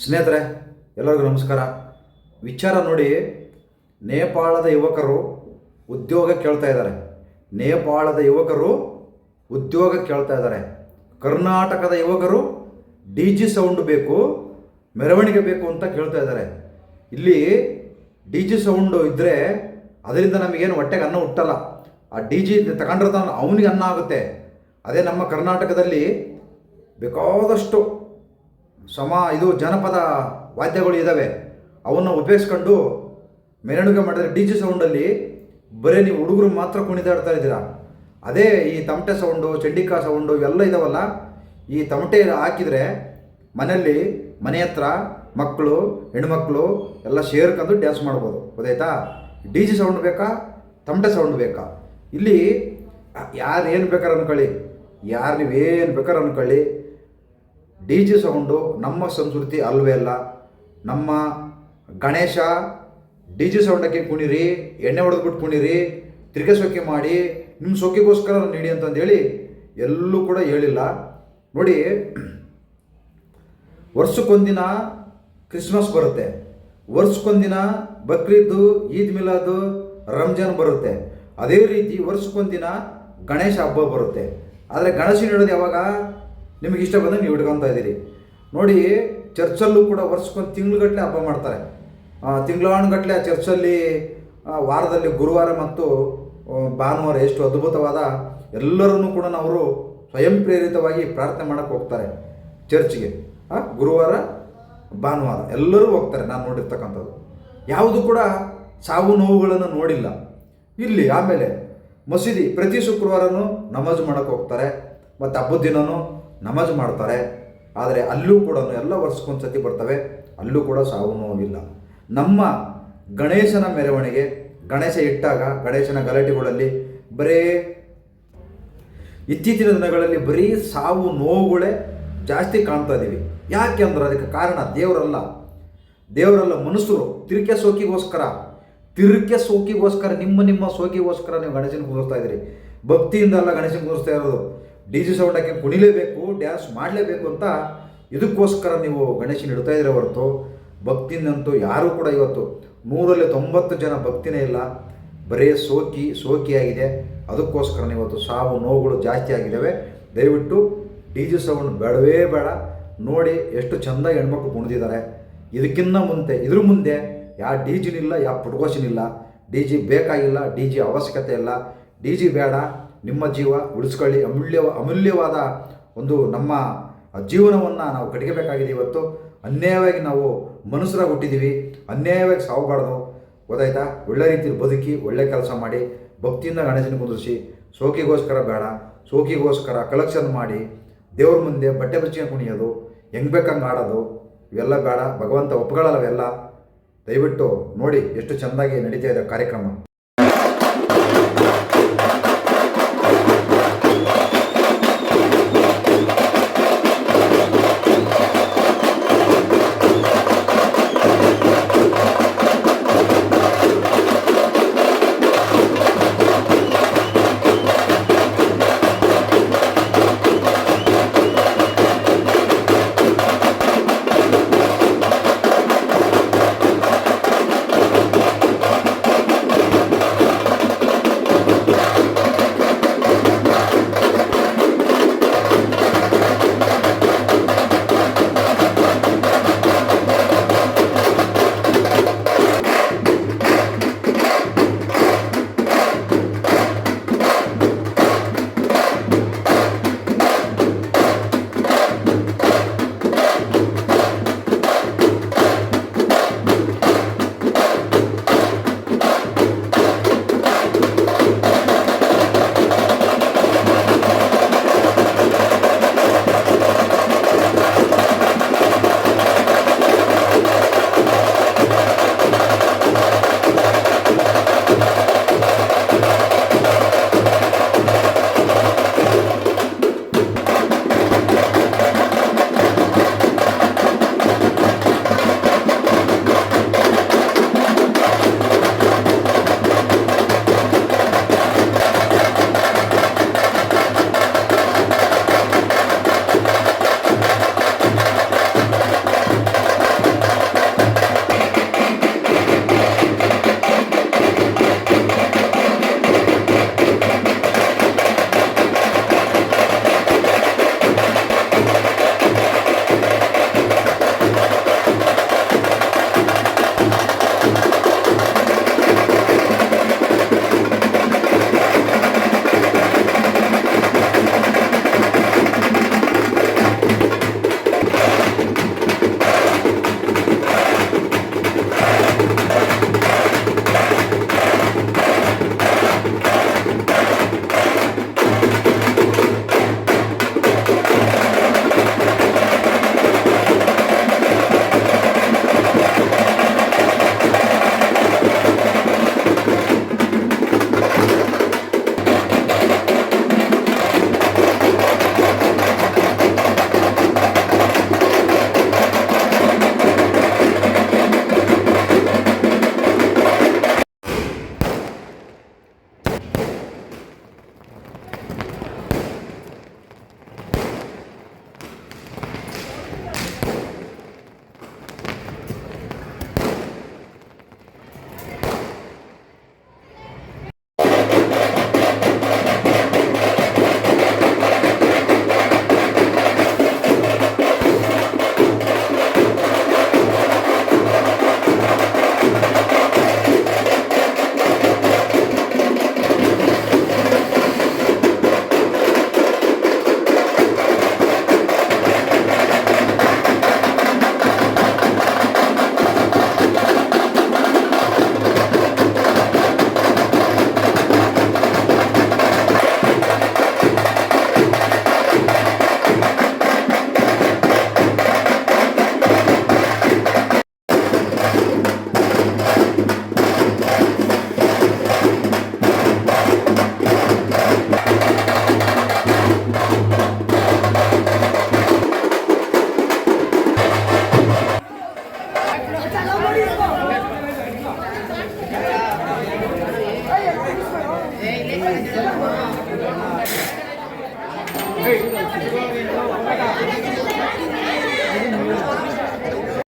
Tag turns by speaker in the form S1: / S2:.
S1: ಸ್ನೇಹಿತರೆ, ಎಲ್ಲರಿಗೂ ನಮಸ್ಕಾರ. ವಿಚಾರ ನೋಡಿ, ನೇಪಾಳದ ಯುವಕರು ಉದ್ಯೋಗ ಕೇಳ್ತಾ ಇದ್ದಾರೆ. ನೇಪಾಳದ ಯುವಕರು ಉದ್ಯೋಗ ಕೇಳ್ತಾ ಇದ್ದಾರೆ. ಕರ್ನಾಟಕದ ಯುವಕರು ಡಿ ಜಿ ಸೌಂಡ್ ಬೇಕು, ಮೆರವಣಿಗೆ ಬೇಕು ಅಂತ ಕೇಳ್ತಾ ಇದ್ದಾರೆ. ಇಲ್ಲಿ ಡಿ ಜಿ ಸೌಂಡು ಇದ್ದರೆ ಅದರಿಂದ ನಮಗೇನು ಹೊಟ್ಟೆಗೆ ಅನ್ನ ಹುಟ್ಟಲ್ಲ. ಆ ಡಿ ಜಿ ತಗೊಂಡಿರ್ತಾನ ಅವನಿಗೆ ಅನ್ನ ಆಗುತ್ತೆ. ಅದೇ ನಮ್ಮ ಕರ್ನಾಟಕದಲ್ಲಿ ಬೇಕಾದಷ್ಟು ಸಮ, ಇದು ಜನಪದ ವಾದ್ಯಗಳು ಇದ್ದಾವೆ ಅವನ್ನು ಉಪಯೋಗಿಸ್ಕೊಂಡು ಮೆರವಣಿಗೆ ಮಾಡಿದ್ರೆ ಡಿ ಜಿ ಸೌಂಡಲ್ಲಿ ಬರೀ ನೀವು ಹುಡುಗರು ಮಾತ್ರ ಕುಣಿದಾಡ್ತಾ ಇದ್ದೀರಾ? ಅದೇ ಈ ತಮಟೆ ಸೌಂಡು, ಚಂಡಿಕಾ ಸೌಂಡು ಇವೆಲ್ಲ ಇದಾವಲ್ಲ, ಈ ತಮಟೆ ಹಾಕಿದರೆ ಮನೆಯಲ್ಲಿ ಮನೆ ಹತ್ರ ಮಕ್ಕಳು, ಹೆಣ್ಮಕ್ಳು ಎಲ್ಲ ಸೇರ್ಕೊಂಡು ಡ್ಯಾನ್ಸ್ ಮಾಡ್ಬೋದು. ಗೊತ್ತಾಯ್ತಾ? ಡಿ ಜಿ ಸೌಂಡ್ ಬೇಕಾ? ತಮಟೆ ಸೌಂಡ್ ಬೇಕಾ? ಇಲ್ಲಿ ಯಾರು ಏನು ಬೇಕಾರು ಅನ್ಕೊಳ್ಳಿ. ಯಾರು ನೀವೇನು ಬೇಕಾರು ಅನ್ಕೊಳ್ಳಿ. ಡಿ ಜಿ ಸೌಂಡು ನಮ್ಮ ಸಂಸ್ಕೃತಿ ಅಲ್ವೇ ಅಲ್ಲ. ನಮ್ಮ ಗಣೇಶ ಡಿ ಜಿ ಸೌಂಡಕ್ಕೆ ಕುಣಿರಿ, ಎಣ್ಣೆ ಹೊಡೆದ್ಬಿಟ್ಟು ಕುಣಿರಿ, ತಿರ್ಗಾ ಸೊಕ್ಕೆ ಮಾಡಿ ನಿಮ್ಮ ಸೊಕ್ಕಿಗೋಸ್ಕರ ನೀಡಿ ಅಂತಂದೇಳಿ ಎಲ್ಲೂ ಕೂಡ ಹೇಳಿಲ್ಲ. ನೋಡಿ, ವರ್ಷಕ್ಕೊಂದಿನ ಕ್ರಿಸ್ಮಸ್ ಬರುತ್ತೆ. ವರ್ಷಕ್ಕೊಂದಿನ ಬಕ್ರೀದ್ದು ಈದ್ ಮಿಲಾದು, ರಂಜಾನ್ ಬರುತ್ತೆ. ಅದೇ ರೀತಿ ವರ್ಷಕ್ಕೊಂದಿನ ಗಣೇಶ ಹಬ್ಬ ಬರುತ್ತೆ. ಆದರೆ ಗಣೇಶ ಇಡೋದು ಯಾವಾಗ? ನಿಮಗೆ ಇಷ್ಟ ಬಂದರೆ ನೀವು ಇಟ್ಕೊತಾ ಇದ್ದೀರಿ. ನೋಡಿ, ಚರ್ಚಲ್ಲೂ ಕೂಡ ವರ್ಷಕ್ಕೊಂದು ತಿಂಗಳುಗಟ್ಟಲೆ ಹಬ್ಬ ಮಾಡ್ತಾರೆ. ತಿಂಗಳಾನುಗಟ್ಟಲೆ ಆ ಚರ್ಚಲ್ಲಿ ವಾರದಲ್ಲಿ ಗುರುವಾರ ಮತ್ತು ಭಾನುವಾರ ಎಷ್ಟು ಅದ್ಭುತವಾದ ಎಲ್ಲರನ್ನೂ ಕೂಡ ಅವರು ಸ್ವಯಂ ಪ್ರೇರಿತವಾಗಿ ಪ್ರಾರ್ಥನೆ ಮಾಡೋಕ್ಕೆ ಹೋಗ್ತಾರೆ ಚರ್ಚ್ಗೆ. ಹಾಂ ಗುರುವಾರ, ಭಾನುವಾರ ಎಲ್ಲರೂ ಹೋಗ್ತಾರೆ ನಾನು ನೋಡಿರ್ತಕ್ಕಂಥದ್ದು. ಯಾವುದು ಕೂಡ ಸಾವು ನೋವುಗಳನ್ನು ನೋಡಿಲ್ಲ. ಇಲ್ಲಿ ಆಮೇಲೆ ಮಸೀದಿ ಪ್ರತಿ ಶುಕ್ರವಾರನೂ ನಮಾಜ್ ಮಾಡೋಕ್ಕೆ ಹೋಗ್ತಾರೆ. ಮತ್ತು ಹಬ್ಬದ ದಿನನೂ ನಮಾಜ್ ಮಾಡ್ತಾರೆ. ಆದರೆ ಅಲ್ಲೂ ಕೂಡ ಎಲ್ಲ ವರ್ಷಕ್ಕೊಂದು ಸತಿ ಬರ್ತವೆ. ಅಲ್ಲೂ ಕೂಡ ಸಾವು ನೋವಿಲ್ಲ. ನಮ್ಮ ಗಣೇಶನ ಮೆರವಣಿಗೆ ಗಣೇಶ ಇಟ್ಟಾಗ, ಗಣೇಶನ ಗಲಾಟೆಗಳಲ್ಲಿ ಬರೀ ಇತ್ತೀಚಿನ ದಿನಗಳಲ್ಲಿ ಬರೀ ಸಾವು ನೋವುಗಳೇ ಜಾಸ್ತಿ ಕಾಣ್ತಾ ಇದ್ದೀವಿ. ಯಾಕೆ ಅಂದ್ರೆ ಅದಕ್ಕೆ ಕಾರಣ ದೇವರಲ್ಲ. ದೇವರಲ್ಲ ಮನುಷ್ಯರು. ತಿರುಕೆ ಸೋಕಿಗೋಸ್ಕರ ತಿರುಕೆ ಸೋಕಿಗೋಸ್ಕರ, ನಿಮ್ಮ ನಿಮ್ಮ ಸೋಕಿಗೋಸ್ಕರ ನೀವು ಗಣೇಶನ ಕೂರಿಸ್ತಾ ಇದ್ದೀರಿ. ಭಕ್ತಿಯಿಂದ ಅಲ್ಲ ಗಣೇಶನ ಕೂರಿಸ್ತಾ ಇರೋದು. ಡಿ ಜಿ ಸೌಂಡಕ್ಕೆ ಕುಣಿಲೇಬೇಕು, ಡ್ಯಾನ್ಸ್ ಮಾಡಲೇಬೇಕು ಅಂತ ಇದಕ್ಕೋಸ್ಕರ ನೀವು ಗಣೇಶನ ಇಡ್ತಾ ಇದ್ರೆ ಹೊರತು ಭಕ್ತಿನಂತೂ ಯಾರೂ ಕೂಡ ಇವತ್ತು ನೂರಲ್ಲಿ ತೊಂಬತ್ತು ಜನ ಭಕ್ತಿನೇ ಇಲ್ಲ. ಬರೀ ಸೋಕಿ ಸೋಕಿಯಾಗಿದೆ ಅದಕ್ಕೋಸ್ಕರ ಇವತ್ತು ಸಾವು, ನೋವುಗಳು ಜಾಸ್ತಿ ಆಗಿದ್ದಾವೆ. ದಯವಿಟ್ಟು ಡಿ ಜಿ ಸೌಂಡ್ ಬೇಡವೇ ಬೇಡ. ನೋಡಿ ಎಷ್ಟು ಚೆಂದ ಹೆಣ್ಮಕ್ಳು ಕುಣಿದಿದ್ದಾರೆ. ಇದಕ್ಕಿಂತ ಮುಂದೆ, ಇದ್ರ ಮುಂದೆ ಯಾವ ಡಿ ಜಿನಿಲ್ಲ ಯಾವ ಪುಟ್ಕೋಶನಿಲ್ಲ ಡಿ ಜಿ ಬೇಕಾಗಿಲ್ಲ, ಡಿ ಜಿ ಅವಶ್ಯಕತೆ ಇಲ್ಲ. ಡಿ ಜಿ ಬೇಡ. ನಿಮ್ಮ ಜೀವ ಉಳಿಸ್ಕೊಳ್ಳಿ. ಅಮೂಲ್ಯ ಅಮೂಲ್ಯವಾದ ಒಂದು ನಮ್ಮ ಜೀವನವನ್ನು ನಾವು ಕಟ್ಕೋಬೇಕಾಗಿದೆ ಇವತ್ತು. ಅನ್ಯಾಯವಾಗಿ ನಾವು ಮನುಷ್ಯರಾಗಿ ಹುಟ್ಟಿದ್ದೀವಿ ಅನ್ಯಾಯವಾಗಿ ಸಾವುಬಾರ್ದು. ಗೊತ್ತಾಯ್ತಾ? ಒಳ್ಳೆ ರೀತಿಯಲ್ಲಿ ಬದುಕಿ, ಒಳ್ಳೆ ಕೆಲಸ ಮಾಡಿ, ಭಕ್ತಿಯಿಂದ ಗಣೇಶನ ಕುಂದಿರಿಸಿ, ಸೋಕಿಗೋಸ್ಕರ ಬೇಡ, ಸೋಕಿಗೋಸ್ಕರ ಕಲೆಕ್ಷನ್ ಮಾಡಿ, ದೇವ್ರ ಮುಂದೆ ಬಟ್ಟೆ ಬಚ್ಚಿಗೆ ಕುಣಿಯೋದು, ಹೆಂಗೆ ಬೇಕಂಗೆ ಆಡೋದು, ಇವೆಲ್ಲ ಬೇಡ. ಭಗವಂತ ಒಪ್ಕೊಳ್ಳಲ್ಲ ಅವೆಲ್ಲ. ದಯವಿಟ್ಟು ನೋಡಿ ಎಷ್ಟು ಚೆಂದಾಗಿ ನಡೀತಾ ಇದೆ ಕಾರ್ಯಕ್ರಮ.